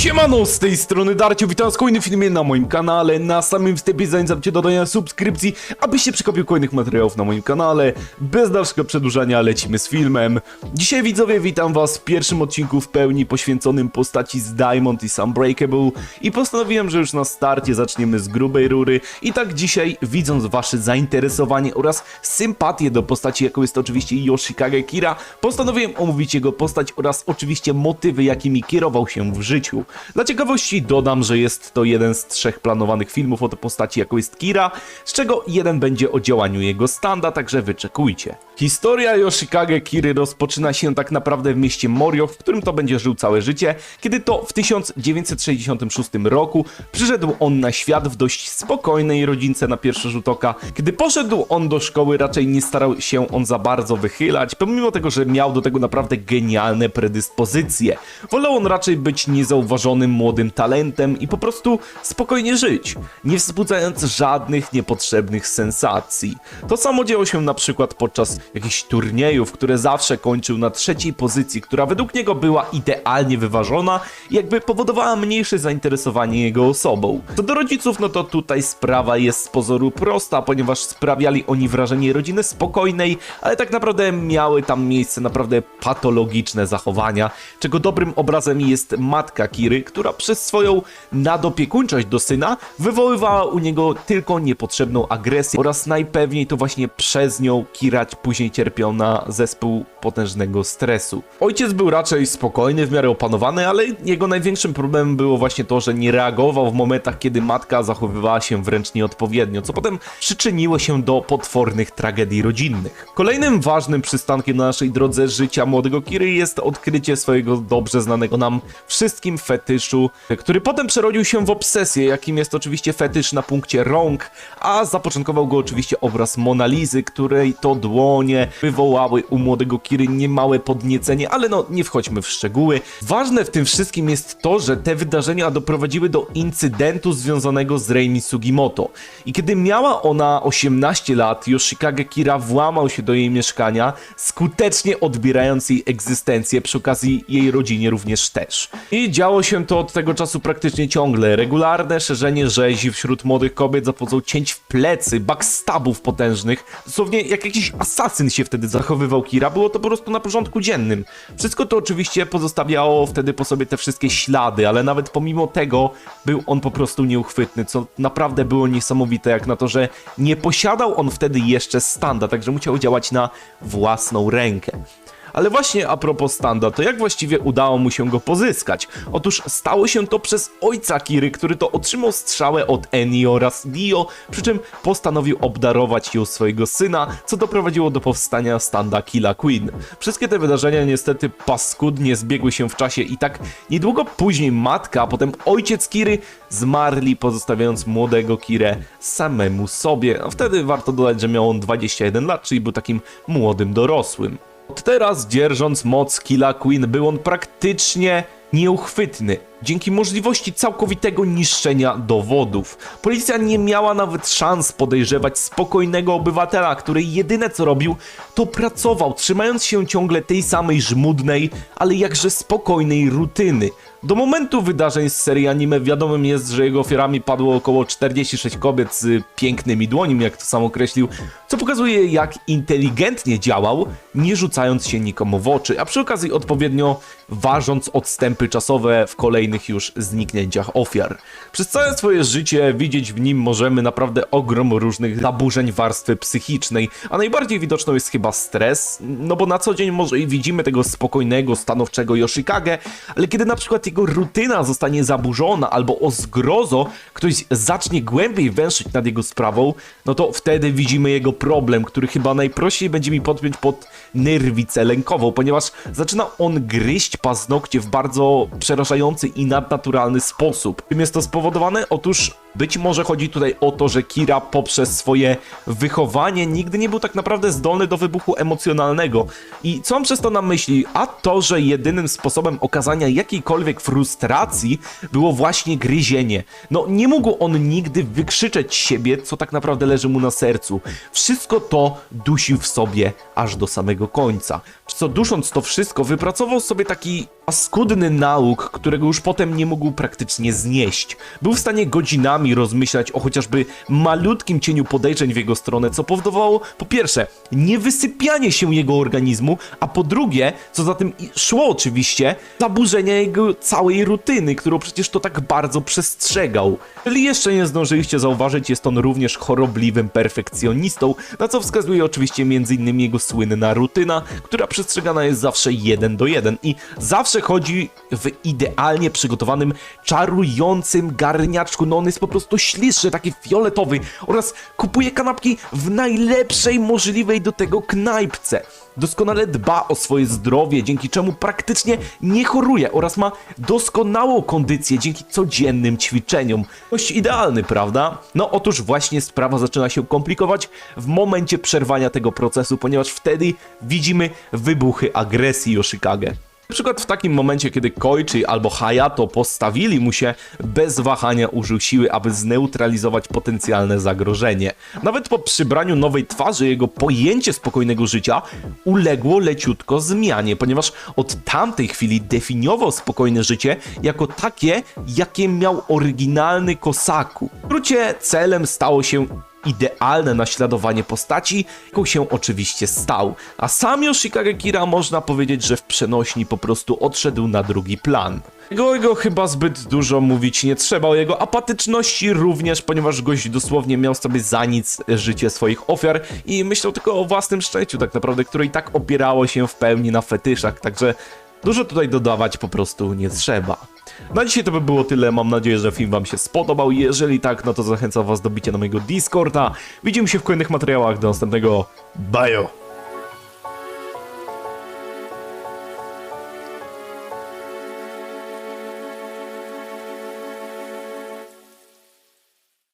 Siemano, z tej strony Darcio, witam w kolejnym filmie na moim kanale. Na samym wstępie zachęcam cię do dodania subskrypcji, abyś się przekopił kolejnych materiałów na moim kanale. Bez dalszego przedłużania lecimy z filmem. Dzisiaj widzowie witam was w pierwszym odcinku w pełni poświęconym postaci z Diamond i Unbreakable i postanowiłem, że już na starcie zaczniemy z grubej rury i tak dzisiaj widząc wasze zainteresowanie oraz sympatię do postaci, jaką jest oczywiście Yoshikage Kira, postanowiłem omówić jego postać oraz oczywiście motywy, jakimi kierował się w życiu. Dla ciekawości dodam, że jest to jeden z trzech planowanych filmów o tej postaci, jaką jest Kira, z czego jeden będzie o działaniu jego standa, także wyczekujcie. Historia Yoshikage Kiry rozpoczyna się tak naprawdę w mieście Morio, w którym to będzie żył całe życie, kiedy to w 1966 roku przyszedł on na świat w dość spokojnej rodzince na pierwszy rzut oka. Kiedy poszedł on do szkoły, raczej nie starał się on za bardzo wychylać, pomimo tego, że miał do tego naprawdę genialne predyspozycje. Wolał on raczej być niezauważonym młodym talentem i po prostu spokojnie żyć, nie wzbudzając żadnych niepotrzebnych sensacji. To samo działo się na przykład podczas jakichś turniejów, które zawsze kończył na trzeciej pozycji, która według niego była idealnie wyważona i jakby powodowała mniejsze zainteresowanie jego osobą. Co do rodziców, no to tutaj sprawa jest z pozoru prosta, ponieważ sprawiali oni wrażenie rodziny spokojnej, ale tak naprawdę miały tam miejsce naprawdę patologiczne zachowania, czego dobrym obrazem jest matka Która przez swoją nadopiekuńczość do syna wywoływała u niego tylko niepotrzebną agresję oraz najpewniej to właśnie przez nią Kira później cierpiał na zespół potężnego stresu. Ojciec był raczej spokojny, w miarę opanowany, ale jego największym problemem było właśnie to, że nie reagował w momentach, kiedy matka zachowywała się wręcz nieodpowiednio, co potem przyczyniło się do potwornych tragedii rodzinnych. Kolejnym ważnym przystankiem na naszej drodze życia młodego Kiry jest odkrycie swojego dobrze znanego nam wszystkim fetyszu, który potem przerodził się w obsesję, jakim jest oczywiście fetysz na punkcie rąk, a zapoczątkował go oczywiście obraz Monalizy, której to dłonie wywołały u młodego Kiry niemałe podniecenie, ale no nie wchodźmy w szczegóły. Ważne w tym wszystkim jest to, że te wydarzenia doprowadziły do incydentu związanego z Reimi Sugimoto. I kiedy miała ona 18 lat, Yoshikage Kira włamał się do jej mieszkania, skutecznie odbierając jej egzystencję, przy okazji jej rodzinie również też. I działo się to od tego czasu praktycznie ciągle. Regularne szerzenie rzezi wśród młodych kobiet za pomocą cięć w plecy, backstabów potężnych, dosłownie jak jakiś asasyn się wtedy zachowywał Kira, było to po prostu na porządku dziennym. Wszystko to oczywiście pozostawiało wtedy po sobie te wszystkie ślady, ale nawet pomimo tego był on po prostu nieuchwytny, co naprawdę było niesamowite, jak na to, że nie posiadał on wtedy jeszcze standa, także musiał działać na własną rękę. Ale właśnie a propos standa, to jak właściwie udało mu się go pozyskać? Otóż stało się to przez ojca Kiry, który to otrzymał strzałę od Eni oraz Dio, przy czym postanowił obdarować ją swojego syna, co doprowadziło do powstania standa Killa Queen. Wszystkie te wydarzenia niestety paskudnie zbiegły się w czasie i tak niedługo później matka, a potem ojciec Kiry zmarli, pozostawiając młodego Kirę samemu sobie. A wtedy warto dodać, że miał on 21 lat, czyli był takim młodym dorosłym. Od teraz, dzierżąc moc Killa Queen, był on praktycznie nieuchwytny. Dzięki możliwości całkowitego niszczenia dowodów. Policja nie miała nawet szans podejrzewać spokojnego obywatela, który jedyne co robił, to pracował, trzymając się ciągle tej samej żmudnej, ale jakże spokojnej rutyny. Do momentu wydarzeń z serii anime wiadomym jest, że jego ofiarami padło około 46 kobiet z pięknymi dłońmi, jak to sam określił, co pokazuje jak inteligentnie działał, nie rzucając się nikomu w oczy, a przy okazji odpowiednio ważąc odstępy czasowe w kolejnych już zniknięciach ofiar. Przez całe swoje życie widzieć w nim możemy naprawdę ogrom różnych zaburzeń warstwy psychicznej, a najbardziej widoczną jest chyba stres, no bo na co dzień może i widzimy tego spokojnego, stanowczego Yoshikage, ale kiedy na przykład jego rutyna zostanie zaburzona albo o zgrozo ktoś zacznie głębiej węszyć nad jego sprawą, no to wtedy widzimy jego problem, który chyba najprościej będzie mi podpiąć pod nerwicę lękową, ponieważ zaczyna on gryźć paznokcie w bardzo przerażający i nadnaturalny sposób. Czym jest to spowodowane? Otóż być może chodzi tutaj o to, że Kira poprzez swoje wychowanie nigdy nie był tak naprawdę zdolny do wybuchu emocjonalnego. I co mam przez to na myśli? A to, że jedynym sposobem okazania jakiejkolwiek frustracji było właśnie gryzienie. No nie mógł on nigdy wykrzyczeć siebie, co tak naprawdę leży mu na sercu. Wszystko to dusił w sobie aż do samego końca. Co dusząc to wszystko, wypracował sobie taki paskudny nauk, którego już potem nie mógł praktycznie znieść. Był w stanie godzinami rozmyślać o chociażby malutkim cieniu podejrzeń w jego stronę, co powodowało po pierwsze niewysypianie się jego organizmu, a po drugie, co za tym szło oczywiście, zaburzenia jego całej rutyny, którą przecież to tak bardzo przestrzegał. Jeżeli jeszcze nie zdążyliście zauważyć, jest on również chorobliwym perfekcjonistą, na co wskazuje oczywiście m.in. jego słynna rutyna, która przestrzegana jest zawsze jeden do jeden i zawsze chodzi w idealnie przygotowanym, czarującym garniaczku. No on jest po prostu śliczny, taki fioletowy oraz kupuje kanapki w najlepszej możliwej do tego knajpce. Doskonale dba o swoje zdrowie, dzięki czemu praktycznie nie choruje oraz ma doskonałą kondycję dzięki codziennym ćwiczeniom. Dość idealny, prawda? No otóż właśnie sprawa zaczyna się komplikować w momencie przerwania tego procesu, ponieważ wtedy widzimy wybuchy agresji Yoshikage. Na przykład w takim momencie, kiedy Koichi albo Hayato postawili mu się, bez wahania użył siły, aby zneutralizować potencjalne zagrożenie. Nawet po przybraniu nowej twarzy jego pojęcie spokojnego życia uległo leciutko zmianie, ponieważ od tamtej chwili definiował spokojne życie jako takie, jakie miał oryginalny Kosaku. W skrócie celem stało się idealne naśladowanie postaci, jaką się oczywiście stał. A sam Yoshikage Kira można powiedzieć, że w przenośni po prostu odszedł na drugi plan. Jego, chyba zbyt dużo mówić nie trzeba o jego apatyczności również, ponieważ gość dosłownie miał sobie za nic życie swoich ofiar i myślał tylko o własnym szczęściu tak naprawdę, które i tak opierało się w pełni na fetyszach, także dużo tutaj dodawać po prostu nie trzeba. Na dzisiaj to by było tyle. Mam nadzieję, że film Wam się spodobał. Jeżeli tak, no to zachęcam Was do bicia na mojego Discorda. Widzimy się w kolejnych materiałach. Do następnego. Bajo!